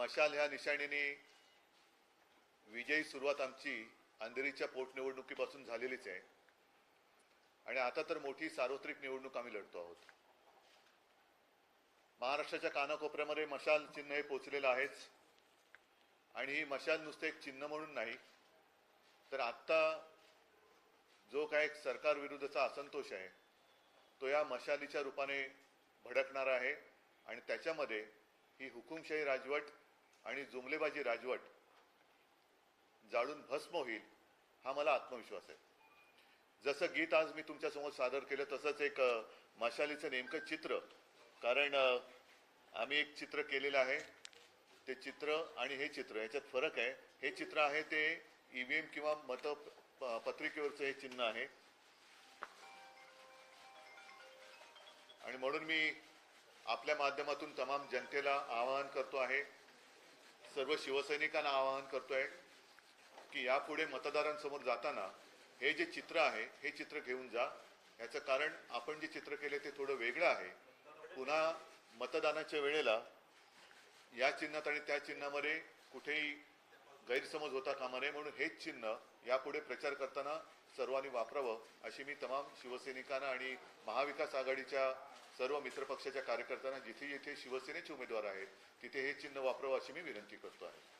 मशाल ह्या निशाणीने विजयी सुरुवात आमची अंधेरीच्या पोटनिवडणुकीपासून झालेलीच आहे. आणि आता तर मोठी सार्वत्रिक निवडणूक आम्ही लढतो आहोत. महाराष्ट्राच्या कानाकोपऱ्यामध्ये मशाल चिन्ह हे पोचलेलं आहेच. आणि ही मशाल नुसतं एक चिन्ह म्हणून नाही तर आत्ता जो काय एक सरकार विरुद्धचा असंतोष आहे तो या मशालीच्या रूपाने भडकणार आहे. आणि त्याच्यामध्ये ही हुकुमशाही राजवट आणि जुमलेबाजी राजवट जाळून भस्म होईल हा मला आत्मविश्वास आहे. जसं गीत आज मी तुमच्यासमोर सादर केलं तसंच एक मशालीचं नेमकं चित्र. कारण आम्ही एक चित्र केलेलं आहे. ते चित्र आणि हे चित्र याच्यात फरक आहे. हे चित्र आहे ते ईव्हीएम किंवा मत पत्रिकेवरचं हे चिन्ह आहे. आणि म्हणून मी आपल्या माध्यमातून तमाम जनतेला आवाहन करतो आहे. सर्व शिवसैनिकांना आवाहन करतोय की यापुढे मतदारांसमोर जाताना हे जे चित्र आहे हे चित्र घेऊन जा. याचं कारण आपण जे चित्र केले ते थोडं वेगळं आहे. पुन्हा मतदानाच्या वेळेला या चिन्हात आणि त्या चिन्हामध्ये कुठेही गैरसमज होता कामा नये म्हणून हेच चिन्ह यापुढे प्रचार करताना सर्वांनी वापरावं अशी मी तमाम शिवसैनिकांना आणि महाविकास आघाडीच्या सर्व मित्रपक्षाच्या कार्यकर्त्यांना जिथे जिथे शिवसेनेचे उमेदवार आहेत तिथे हे चिन्ह वापरावं अशी मी विनंती करतो आहे.